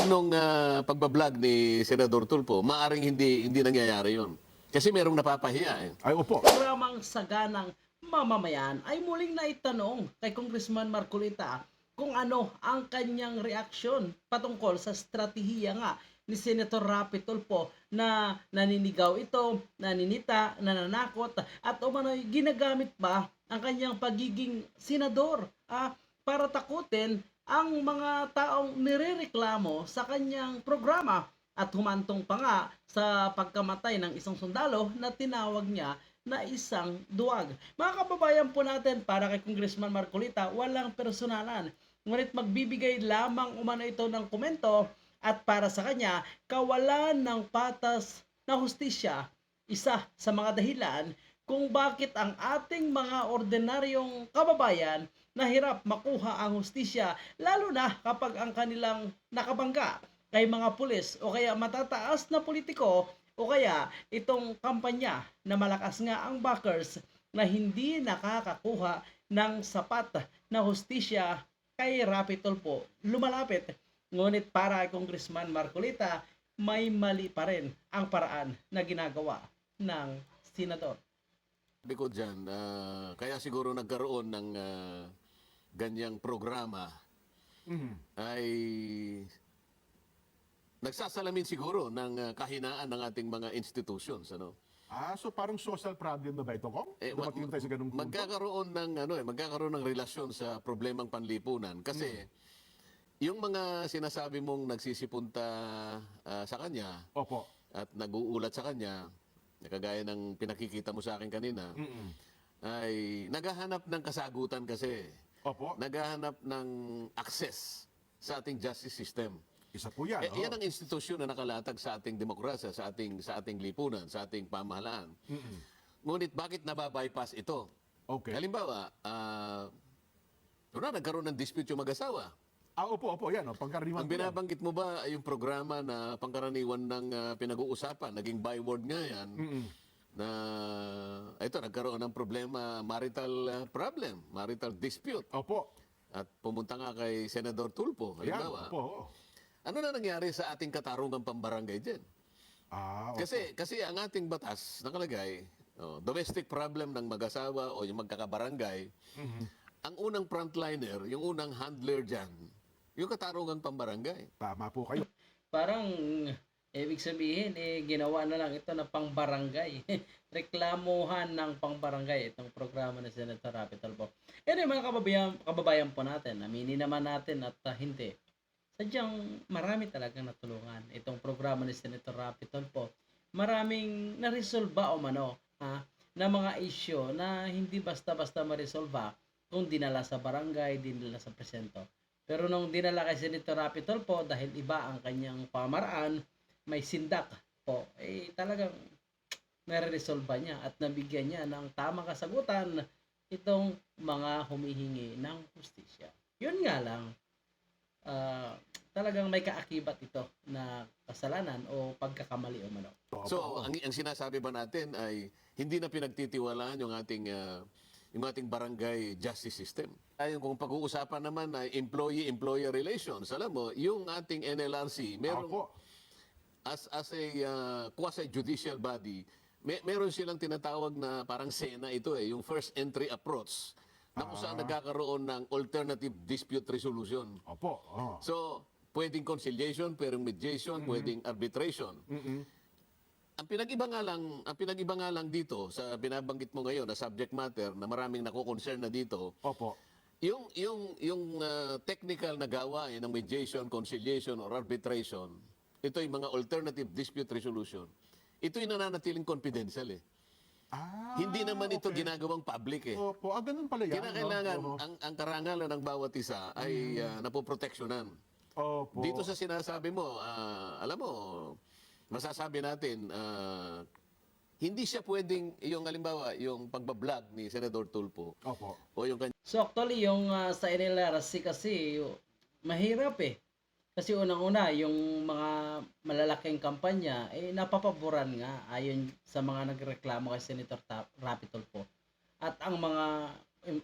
tulad nung ah, pagbablog ni Senador Tulpo, maaring hindi hindi nangyayari 'yon. Kasi merong napapahiya eh. Ay, opo. Programang Saganang Mamamayan ay muling naitanong kay Congressman Marcolita kung ano ang kanyang reaksyon patungkol sa estratehiya nga ni Senator Rapi Tulfo na naninigaw ito, naninita, nananakot at umano'y ginagamit pa ang kanyang pagiging senador ah, para takutin ang mga taong nirereklamo sa kanyang programa at humantong pa nga sa pagkamatay ng isang sundalo na tinawag niya na isang duwag. Mga kababayan po natin, para kay Congressman Marcolita, walang personalan. Ngunit magbibigay lamang umano ito ng komento at para sa kanya, kawalan ng patas na hustisya, isa sa mga dahilan kung bakit ang ating mga ordinaryong kababayan nahirap makuha ang hustisya lalo na kapag ang kanilang nakabangga kay mga pulis o kaya matataas na politiko o kaya itong kampanya na malakas nga ang backers na hindi nakakakuha ng sapat na hustisya kay Rapi Tulfo lumalapit. Ngunit para kay Congressman Marcolita, may mali pa rin ang paraan na ginagawa ng senador. Sabi ko dyan, ah, kaya siguro nagkaroon ng ah, ganyang programa Mhm. ay nagsasalamin siguro ng ah, kahinaan ng ating mga institutions. Ano? Ah, so parang social problem na ba ito, Kong? Eh, Dumating tayo sa ganung punto? magkakaroon ng ano eh, magkakaroon ng relasyon sa problemang panlipunan kasi Hmm. yung mga sinasabi mong nagsisipunta ah, sa kanya Opo. at nag-uulat sa kanya, kagaya ng pinakikita mo sa akin kanina, Mm-mm. ay naghahanap ng kasagutan kasi. Opo. Naghahanap ng access sa ating justice system. Isa po yan. Eh, oh. yan ang institusyon na nakalatag sa ating demokrasya, sa ating sa ating lipunan, sa ating pamahalaan. Mm-mm. Ngunit bakit nababypass ito? Okay. Halimbawa, ah uh, nagkaroon ng dispute yung mag-asawa. Ah, opo, opo. Yan, oh, pangkaraniwan Ang binabanggit mo ba yung programa na pangkaraniwan ng ah, pinag-uusapan, naging byword nga yan, Mm-mm. Na ito, nagkaroon ng problema, marital ah, problem, marital dispute. Opo. At pumunta nga kay Senador Tulpo, halimbawa. opo. oh. Ano na nangyari sa ating katarungang pambarangay dyan? Ah, opo. Kasi, kasi ang ating batas nakalagay, oh, domestic problem ng mag-asawa o yung magkakabarangay, Mhm. ang unang frontliner, yung unang handler dyan, yung katarungang pambarangay. Tama po kayo. Parang ibig sabihin eh ginawa na lang ito na pangbarangay. Reklamuhan ng pangbarangay itong programa ni Senator Rapi Tulfo. Anyway, mga kababayan, kababayan po natin, aminin naman natin at ah, hindi. Sadyang marami talagang natulungan itong programa ni Senator Rapi Tulfo. Maraming naresolba o mano ha, na mga isyo na hindi basta-basta maresolba kung dinala sa barangay, dinala sa presento. Pero nung dinala kay Senator Rapi Tulfo dahil iba ang kanyang pamaraan, may sindak po, eh talagang nare-resolve niya at nabigyan niya ng tamang kasagutan itong mga humihingi ng justisya. Yun nga lang, ah, talagang may kaakibat ito na kasalanan o pagkakamali o mano. So, ang, ang sinasabi ba natin ay hindi na pinagtitiwalaan yung ating ah, yung ating barangay justice system. Ayon kung pag-uusapan naman ay employee-employer relations, alam mo, yung ating NLRC, meron Opo. As as a uh, quasi-judicial body, may, meron silang tinatawag na parang SENA ito eh, yung first entry approach na kung saan nagkakaroon ng alternative dispute resolution. Opo. Oh. So, pwedeng conciliation, pwedeng mediation, pwedeng arbitration. Mm-mm. Ang pinag-iba nga lang, ang pinag-iba nga lang dito sa binabanggit mo ngayon na subject matter na maraming nako-concern na dito, Opo. yung yung yung uh, technical na gawain ng mediation, conciliation or arbitration, ito yung mga alternative dispute resolution. Ito yung nananatiling confidential eh. Ah, Hindi naman ito okay. ginagawang public eh. Opo. Ah, ganun pala yan. Kinakailangan no? ang ang karangalan ng bawat isa ay uh, napoproteksyonan. Opo. Dito sa sinasabi mo, ah, alam mo, masasabi natin, ah, hindi siya pwedeng, yung halimbawa, yung pagbablog ni Senador Tulpo, Opo. o yung kanya So actually, yung ah, sa NLRC kasi, mahirap eh. Kasi unang-una, yung mga malalaking kampanya, eh napapaboran nga ayon sa mga nagreklamo kay Senator Ta- Rapi Tulfo. At ang mga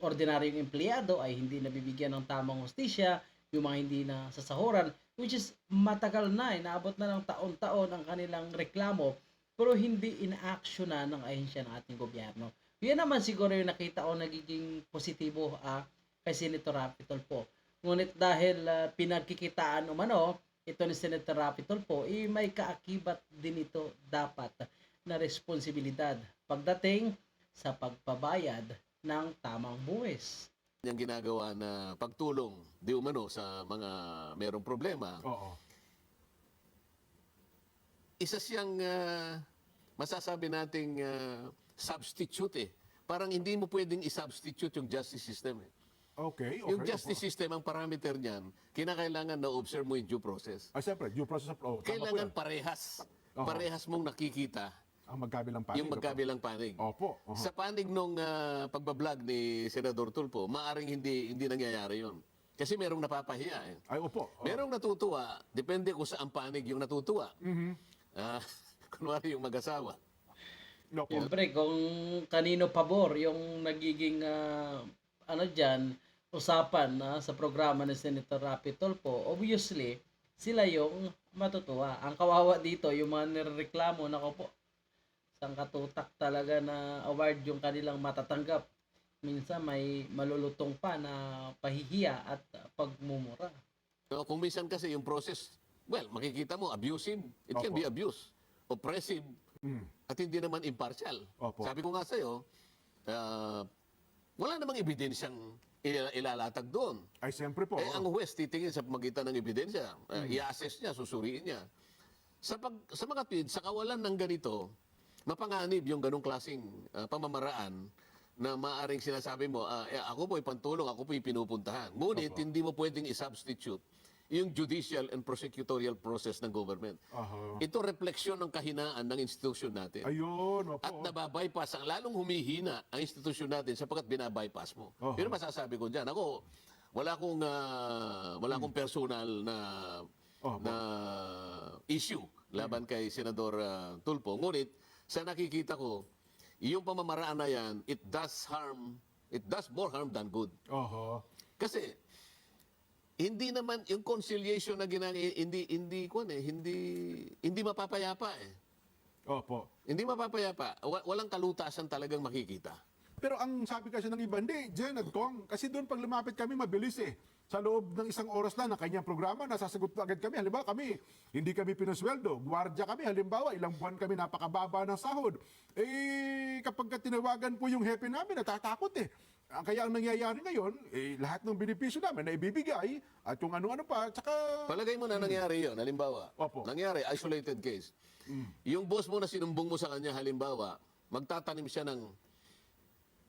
ordinaryong empleyado ay hindi nabibigyan ng tamang hustisya, yung mga hindi na sasahuran. which is matagal na, inaabot na ng taon-taon ang kanilang reklamo pero hindi ina-actiona ng ahensya ng ating gobyerno. Yan naman siguro yung nakita ko nagiging positibo ah, kay Senator Rapi Tulfo. Ngunit dahil ah, pinagkikitaan umano ito ni Senator Rapi Tulfo, eh, may kaakibat din ito dapat na responsibilidad pagdating sa pagpabayad ng tamang buwis. Yung ginagawa na pagtulong di umano sa mga merong problema, Oo. isa siyang ah, masasabi nating ah, substitute eh. Parang hindi mo pwedeng i-substitute yung justice system eh. Okay, okay. Yung justice opo. system, ang parameter niyan, kinakailangan na observe mo yung due process. Ah, siyempre, due process of law. Po Kailangan parehas. Oo. Parehas mong nakikita Ang magkabilang panig. yung magkabilang panig. Opo. oho. Sa panig nung ah, pagbablog ni Senador Tulfo, maaring hindi hindi nangyayari yon. Kasi merong napapahiya eh. Ay, opo. Oh. Merong natutuwa, depende kung saan panig yung natutuwa. Mhm. Ah, kunwari yung mag-asawa. Opo. Siyempre, kung kanino pabor yung nagiging ah, ano dyan, usapan na sa programa ni Senator Rapi Tulfo, obviously, sila yung matutuwa. Ang kawawa dito, yung mga nireklamo, nako po, isang katutak talaga na award yung kanilang matatanggap. Minsan may malulutong pa na pahihiya at pagmumura. No, kung minsan kasi yung process, well, makikita mo, abusive. It can Opo. be abuse. Oppressive. Mm. At hindi naman impartial. Opo. Sabi ko nga sa'yo, ah, wala namang ebidensyang il- ilalatag doon. Ay, siyempre po. Eh, ang Huwes titingin sa pamagitan ng ebidensya. Uh, I-assess niya, susuriin niya. Sa, pag, sa mga tweet, sa kawalan ng ganito, mapanganib yung ganong klaseng ah, pamamaraan na maaring sinasabi mo, ah, eh, ako po'y pantulong, ako po'y pinupuntahan. Ngunit, hindi mo pwedeng i-substitute yung judicial and prosecutorial process ng government. Aha. Ito refleksyon ng kahinaan ng institusyon natin. Ayun, opo. At nababypass, ang lalong humihina ang institusyon natin sapagkat binabypass mo. Oho. Yun ang masasabi ko dyan. Ako, wala akong, ah, wala akong personal na, Oho. na issue laban kay Senador ah, Tulfo. Ngunit, sa nakikita ko, yung pamamaraan na yan, it does harm, it does more harm than good. Oho. Kasi, hindi naman yung conciliation na ginagawa, hindi, hindi, kwan eh, hindi, hindi mapapayapa eh. Opo. Hindi mapapayapa. Wa- Walang kalutasan talagang makikita. Pero ang sabi kasi ng iba, hindi, Jen at Kong, kasi doon pag lumapit kami, mabilis eh. Sa loob ng isang oras lang ng kanyang programa, nasasagot na agad kami. Halimbawa kami, hindi kami pinasweldo. Gwardiya kami, halimbawa, ilang buwan kami napakababa ng sahod. Eh, kapag ka tinawagan po yung hepe namin, natatakot eh. Ang kaya ang nangyayari ngayon, eh, lahat ng benepisyo namin na ibibigay, at yung ano-ano pa, tsaka... Palagay mo na nangyari yun, halimbawa. Opo. Nangyari, isolated case. Yung boss mo na sinumbong mo sa kanya, halimbawa, magtatanim siya ng,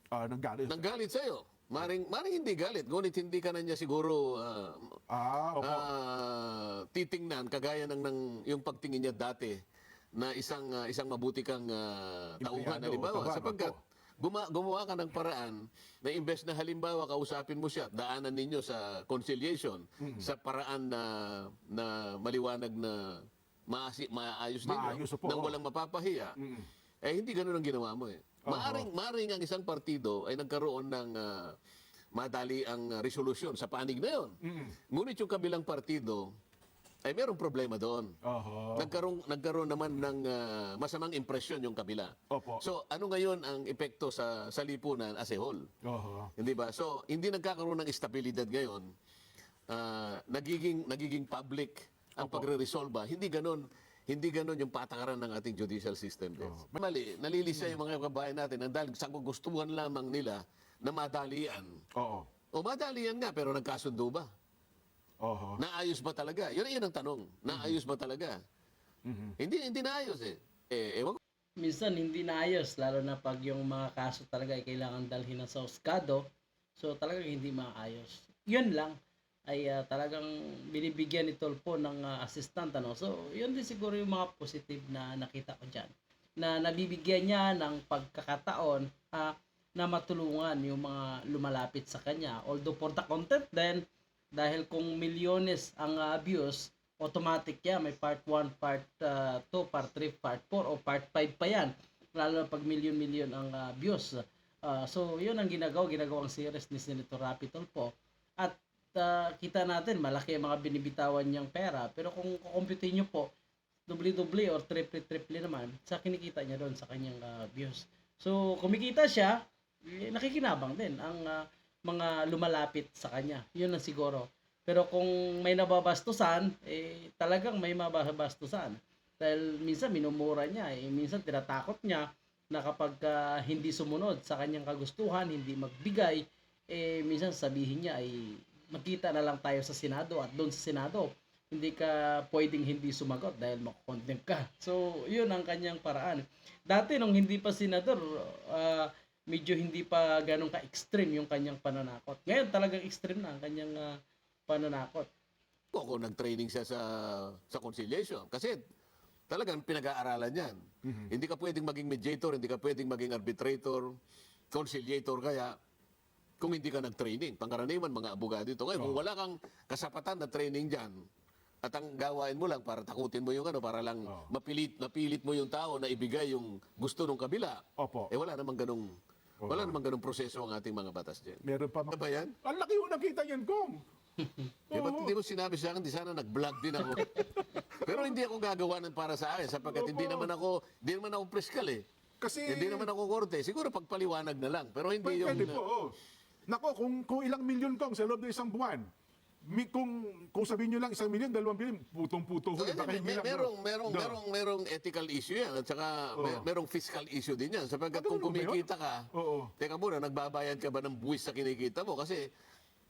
Ah, nanggalit. ng galit sa'yo. Maring, maring hindi galit, ngunit hindi ka na niya siguro ah, ah, opo. ah, titingnan, kagaya ng, ng yung pagtingin niya dati na isang ah, isang mabuti kang ah, tauhan, halimbawa. Sapagkat opo. Guma, gumawa ka ng paraan na imbes na halimbawa kausapin mo siya, daanan ninyo sa conciliation, sa paraan na, na maliwanag na maasi, maayos opo. nang walang mapapahiya, Mm. eh hindi ganun ang ginawa mo eh. Maaring, maaring ang isang partido ay nagkaroon ng ah, madali ang resolusyon sa panig na yon. Mm. Ngunit yung kabilang partido ay merong problema doon. Oho. Nagkaroon, nagkaroon naman ng ah, masamang impresyon yung kabila. Opo. So, ano ngayon ang epekto sa, sa lipunan as a whole? Oho. Hindi ba? So, hindi nagkakaroon ng estabilidad ngayon. Ah, nagiging, nagiging public ang pagre-resolve. Hindi ganon hindi ganon yung patakaran ng ating judicial system. Des. Mali, nalilisa yung mga kabayan natin na dahil sa gustuhan lamang nila na madalian. Oo. O madalian nga, pero nagkasundo ba? Oho. Naayos ba talaga? Yun, yun ang tanong. Naayos ba talaga? Mhm. Hindi, hindi naayos eh. Eh, ewan ko. minsan hindi naayos lalo na pag yung mga kaso talaga ay kailangan dalhin na sa Oskado so talagang hindi maayos yun lang ay ah, talagang binibigyan ni Tolpo ng ah, assistant ano so yun din siguro yung mga positive na nakita ko diyan na nabibigyan niya ng pagkakataon ah, na matulungan yung mga lumalapit sa kanya although for the content then dahil kung milyones ang ah, abuse automatic yan. May part 1, part 2, part 3, part 4, o part 5 pa yan. Lalo pag milyon-milyon ang uh, views. Ah, so, yun ang ginagawa. Ginagawang series ni Senator Rapi Tulfo. At ah, kita natin malaki ang mga binibitawan niyang pera. Pero kung kukumputin niyo po, doble-doble or triple-triple naman sa kinikita niya doon sa kanyang ah, views. So, kumikita siya, eh, nakikinabang din ang ah, mga lumalapit sa kanya. Yun ang siguro. Pero kung may nababastusan, eh, talagang may mababastusan. Dahil minsan minumura niya, eh, minsan tinatakot niya na kapag ah, hindi sumunod sa kanyang kagustuhan, hindi magbigay, eh, minsan sabihin niya ay magkita na lang tayo sa Senado at doon sa Senado, hindi ka pwedeng hindi sumagot dahil makukontempt ka. So, yun ang kanyang paraan. Dati nung hindi pa senador, ah, medyo hindi pa ganun ka-extreme yung kanyang pananakot. Ngayon talagang extreme na ang kanyang ah, pananakot. Ako nag-training siya sa sa conciliation kasi talagang pinag-aaralan yan. Hindi ka pwedeng maging mediator, hindi ka pwedeng maging arbitrator, conciliator kaya kung hindi ka nag-training. Pangkaraniwan mga abogado ito. Ngayon, kung wala kang kasapatan na training dyan, at ang gawain mo lang para takutin mo yung ano, para lang Oo. mapilit, mapilit mo yung tao na ibigay yung gusto ng kabila. Opo. Eh wala namang ganong, wala namang ganong proseso ang ating mga batas dyan. Meron pa Ano ba yan? Ang laki yung nakita niyan, Kong. Di ba, hindi mo sinabi sa akin, di sana nag-vlog din ako. Pero hindi ako gagawa ng para sa akin sapagkat hindi naman ako, hindi naman ako preskal eh. Kasi Hindi naman ako korte. Siguro pagpaliwanag na lang. Pero hindi Pwede, yung... pwede po. Oh. Nako, kung, kung ilang milyon kong sa loob ng isang buwan, mi, kung, kung sabihin nyo lang isang milyon, dalawang milyon, putong-puto ko. Eh, baka may, hindi may, lang, merong, merong, No. merong, merong ethical issue yan. At saka may- Oo. merong fiscal issue din yan. Sapagkat Ah, kung ganun ba yun? kumikita ka, Oo. teka muna, nagbabayad ka ba ng buwis sa kinikita mo? Kasi,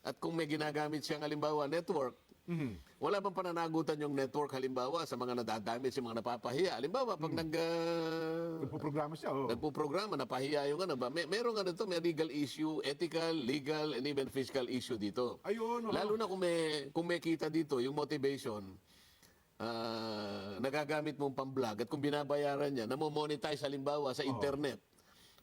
at kung may ginagamit siyang halimbawa network, Mhm. wala bang pananagutan yung network halimbawa sa mga nadadamit, sa mga napapahiya? Halimbawa, pag nag... ah, Nagpo-programa siya, oh. nagpo-programa, napahiya yung ano ba? May, merong ano to, may legal issue, ethical, legal, and even fiscal issue dito. Ayun, oh. Lalo na kung may, kung may kita dito, yung motivation, ah, nagagamit mong pang-vlog at kung binabayaran niya, namo-monetize halimbawa sa internet,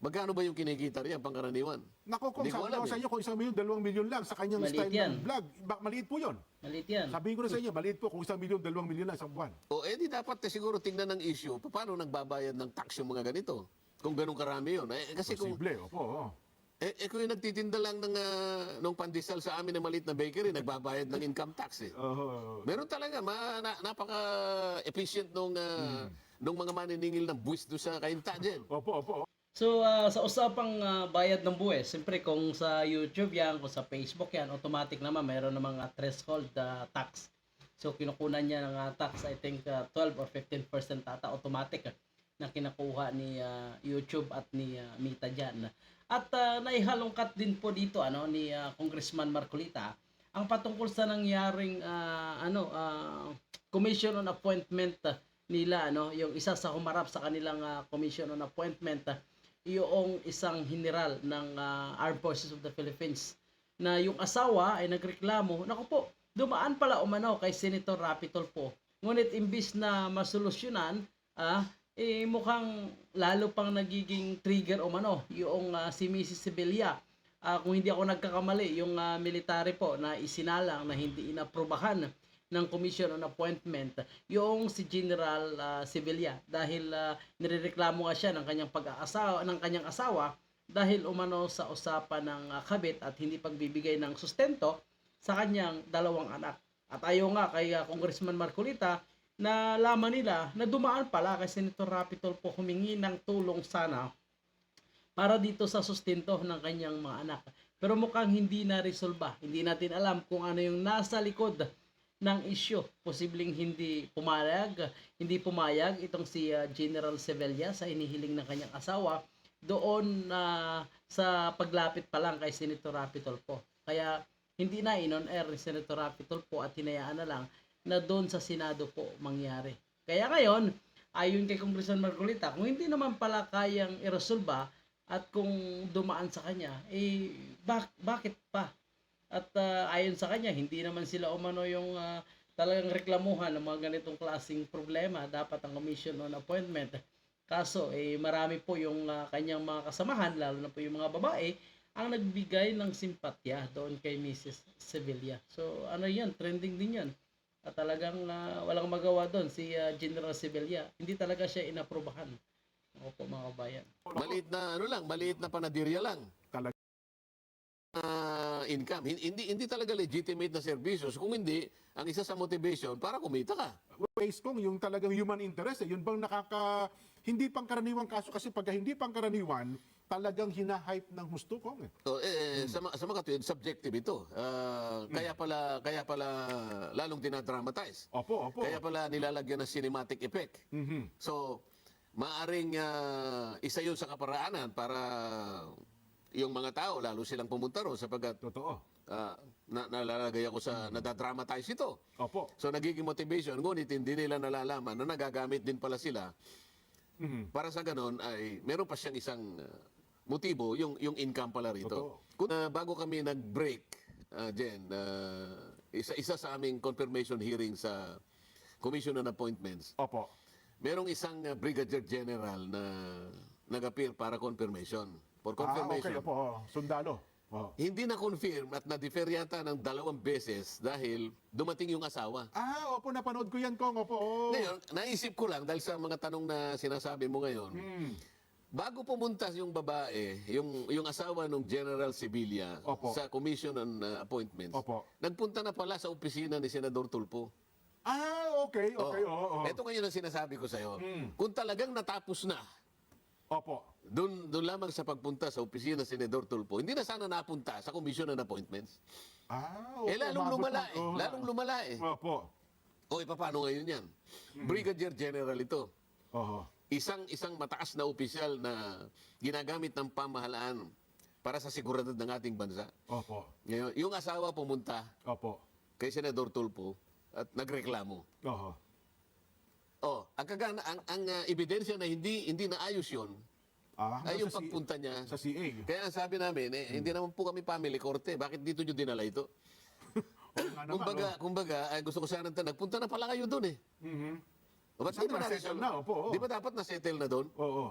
magkano ba yung kinikita riyan pangkaraniwan? Nako, kung sabi alam ko sa eh. inyo, kung isang milyon, dalawang milyon lang sa kanyang Maliit style yan. ng vlog, ba, maliit po yun. Malit yan. Sabihin ko na sa inyo, maliit po kung isang milyon, dalawang milyon lang isang buwan. O eh di dapat eh, siguro tingnan ng issue, paano nagbabayad ng tax yung mga ganito? Kung ganun karami yun. Eh, kasi kung, Posible, opo. Oh. eh, eh, kung yung nagtitinda lang ng, ah, nung pandesal sa amin ng maliit na bakery, nagbabayad ng income tax eh. Oh, Meron talaga, ma, na, napaka-efficient nung, ah, nung mga maniningil ng buwis doon sa kainta dyan. opo, opo. So, ah, sa usapang ah, bayad ng buwes, siyempre kung sa YouTube yan, kung sa Facebook yan, automatic naman mayroon namang uh, threshold ah, tax. So, kinukunan niya ng ah, tax, I think ah, 12 or 15% ata automatic ah, na kinakuha ni ah, YouTube at ni ah, Mita dyan. At ah, naihalongkat din po dito ano ni ah, Congressman Marcolita ang patungkol sa nangyaring ah, ano ah, commission on appointment ah, nila ano yung isa sa humarap sa kanilang ah, commission on appointment ah, yung isang general ng ah, Armed Forces of the Philippines na yung asawa ay nagreklamo, naku po, dumaan pala umano kay Senator Rapi Tulfo. Ngunit imbis na masolusyonan, ah, eh mukhang lalo pang nagiging trigger umano yung ah, si Mrs. Sibelia. Ah, kung hindi ako nagkakamali, yung ah, military po na isinalang na hindi inaprobahan ng Commission on Appointment yung si General Sibelia dahil ah, nirereklamo nga siya ng kanyang pag-aasawa ng kanyang asawa dahil umano sa usapan ng ah, kabit at hindi pagbibigay ng sustento sa kanyang dalawang anak. At ayaw nga kay ah, Congressman Marcolita na laman nila na dumaan pala kay Senator Rapi Tulfo humingi ng tulong sana para dito sa sustento ng kanyang mga anak. Pero mukhang hindi na resolba. Hindi natin alam kung ano yung nasa likod ng isyo. Posibleng hindi pumayag, hindi pumayag itong si uh, General Sevilla sa inihiling ng kanyang asawa doon na sa paglapit pa lang kay Senator Rapi Tulfo. Kaya hindi na inon air ni Senator Rapi Tulfo at hinayaan na lang na doon sa Senado po mangyari. Kaya ngayon, ayon kay Congressman Marcolita, kung hindi naman pala kayang iresolba at kung dumaan sa kanya, eh bak- bakit pa? At ah, ayon sa kanya, hindi naman sila umano yung ah, talagang reklamuhan ng mga ganitong klaseng problema. Dapat ang commission on appointment. Kaso, eh, marami po yung ah, kanyang mga kasamahan, lalo na po yung mga babae, ang nagbigay ng simpatya doon kay Mrs. Sevilla. So, ano yan, trending din yan. At talagang ah, walang magawa doon si ah, General Sevilla. Hindi talaga siya inaprobahan. Opo, mga kabayan. Maliit na, ano lang, maliit na panadirya lang. Ah, income. Hin- Hindi hindi talaga legitimate na services. Kung hindi, ang isa sa motivation para kumita ka. ways kong yung talagang human interest eh. Yun bang nakaka hindi pangkaraniwang kaso kasi pag hindi pangkaraniwan talagang hinahype ng husto kong eh. So, eh, sa, ma- sa mga tuwid, subjective ito. Ah, Kaya pala kaya pala lalong dinadramatize. Opo, opo. Kaya pala nilalagyan ng cinematic effect. Mhm. So, maaring ah, isa yun sa kaparaanan para yung mga tao, lalo silang pumunta ron sapagkat Totoo. ah, na, nalalagay ako sa nadadramatize ito. Opo. So nagiging motivation, ngunit hindi nila nalalaman na nagagamit din pala sila Mhm. para sa ganon ay meron pa siyang isang uh, motibo, yung, yung income pala rito. Kung, uh, bago kami nag-break, uh, Jen, uh, isa, isa sa aming confirmation hearing sa Commission on Appointments, Opo. merong isang uh, Brigadier General na nag-appear para confirmation. For Ah, okay, confirmation. opo. oh. Sundalo. Oh. Hindi na-confirm at na-defer yata ng dalawang beses dahil dumating yung asawa. Ah, opo, napanood ko yan, Kong. Opo. Oh. Ngayon, naisip ko lang dahil sa mga tanong na sinasabi mo ngayon, Hmm. bago pumunta yung babae, yung, yung asawa ng General Sibilia Opo. sa Commission on uh, Appointments, Opo. nagpunta na pala sa opisina ni Senador Tulpo. Ah, okay, okay. Oo, oo. Ito ngayon ang sinasabi ko sa'yo. Hmm. Kung talagang natapos na, Opo. doon doon lamang sa pagpunta sa opisina ni Senador Tulpo, hindi na sana napunta sa Commission on Appointments. Ah, opo. eh, lalong umabot lumala na- eh. oo. Lalong lumala eh. Opo. O, eh, paano ngayon yan? Hmm. Brigadier General ito. Oho. isang isang mataas na opisyal na ginagamit ng pamahalaan para sa seguridad ng ating bansa. Opo. Ngayon, yung asawa pumunta Opo. kay Senador Tulfo at nagreklamo. Oho. Oh, ang kagana ang, ang uh, ebidensya na hindi hindi naayos 'yon Ah, ay yung pagpunta niya. Sa CA. Kaya ang sabi namin, eh, hindi naman po kami family korte. Bakit dito nyo dinala ito? Naman, Kumbaga, kumbaga ay gusto ko sana tanong, nagpunta na pala kayo doon eh. oh. Mhm. O, ba't di ba na-settle na-resolve? na, opo, oo. Di ba dapat na-settle na doon? Oo.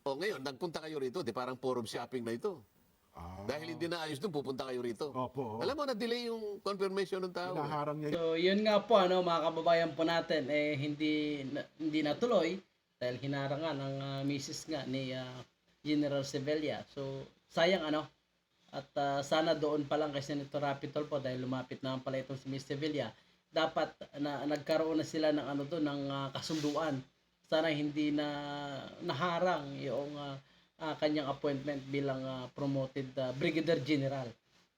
O ngayon, nagpunta kayo rito, di parang forum shopping na ito. Ah, Dahil hindi na ayos doon, pupunta kayo rito. Opo. Alam mo, na-delay yung confirmation ng tao. Hinaharang niya. So, yun nga po, ano, mga kababayan po natin, eh, hindi, na, hindi natuloy dahil hinarangan ng uh, misis nga ni ah, General Sevilla. So, sayang ano, at ah, sana doon pa lang kay Senator Rapitol po dahil lumapit naman pala itong si Miss Sevilla, dapat na nagkaroon na sila ng ano doon, ng ah, kasunduan. Sana hindi na naharang yung ah, ah, kanyang appointment bilang ah, promoted ah, Brigadier General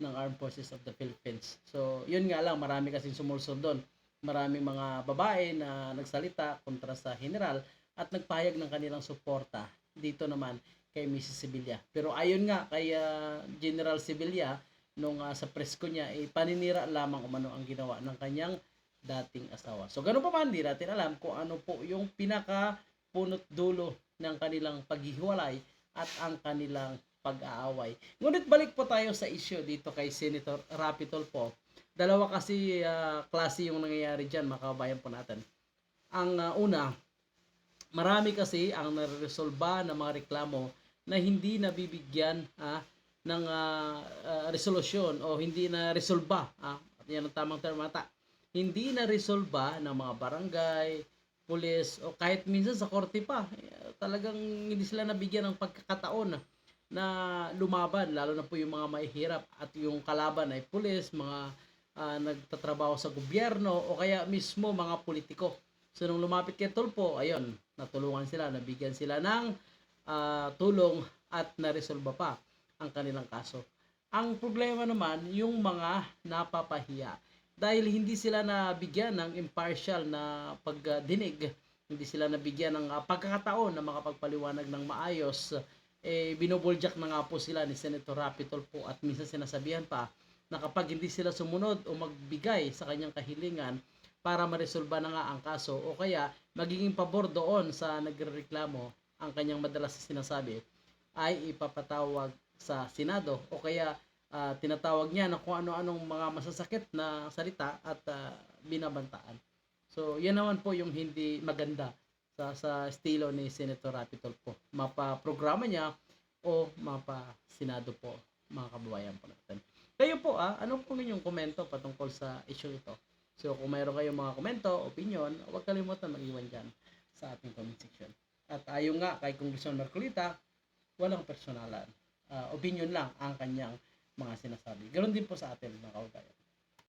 ng Armed Forces of the Philippines. So, yun nga lang, marami kasing sumulsod doon. Maraming mga babae na nagsalita kontra sa general at nagpahayag ng kanilang suporta dito naman kay Mrs. Sibilia. Pero ayon nga kay ah, General Sibilia, nung ah, sa presko niya, eh, paninira lamang umano ang ginawa ng kanyang dating asawa. So, ganun pa man, di natin alam kung ano po yung pinaka punot dulo ng kanilang paghihiwalay at ang kanilang pag-aaway. Ngunit balik po tayo sa issue dito kay Senator Rapitol po. Dalawa kasi ah, klase yung nangyayari dyan, mga kababayan po natin. Ang ah, una, marami kasi ang naresolba ng mga reklamo na hindi nabibigyan ah, ng ah, ah, resolusyon o hindi na resolba. Ah, yan ang tamang term ata. Hindi na resolba ng mga barangay, pulis o kahit minsan sa korte pa. Talagang hindi sila nabigyan ng pagkakataon na lumaban lalo na po yung mga mahihirap at yung kalaban ay pulis, mga ah, nagtatrabaho sa gobyerno o kaya mismo mga politiko. So nung lumapit kay Tulpo, ayun, natulungan sila, nabigyan sila ng ah, tulong at naresolba pa ang kanilang kaso. Ang problema naman, yung mga napapahiya. Dahil hindi sila nabigyan ng impartial na pagdinig, hindi sila nabigyan ng ah, pagkakataon na makapagpaliwanag ng maayos, eh, binoboljak na nga po sila ni Senator Rapitol po at minsan sinasabihan pa na kapag hindi sila sumunod o magbigay sa kanyang kahilingan para maresolba na nga ang kaso o kaya magiging pabor doon sa nagrereklamo ang kanyang madalas na sinasabi ay ipapatawag sa Senado o kaya ah, tinatawag niya na kung ano-anong mga masasakit na salita at ah, binabantaan. So, yan naman po yung hindi maganda sa sa estilo ni Senator Rapitol po. Mapa-programa niya o mapa-senado po, mga kababayan po natin. Kayo po, ah, ano po inyong komento patungkol sa issue ito? So, kung mayroon kayong mga komento, opinion, huwag kalimutan mag-iwan dyan sa ating comment section. At ayon nga kay Congressman Marcolita, walang personalan. Ah, opinion lang ang kanyang mga sinasabi. Ganon din po sa atin, mga kababayan.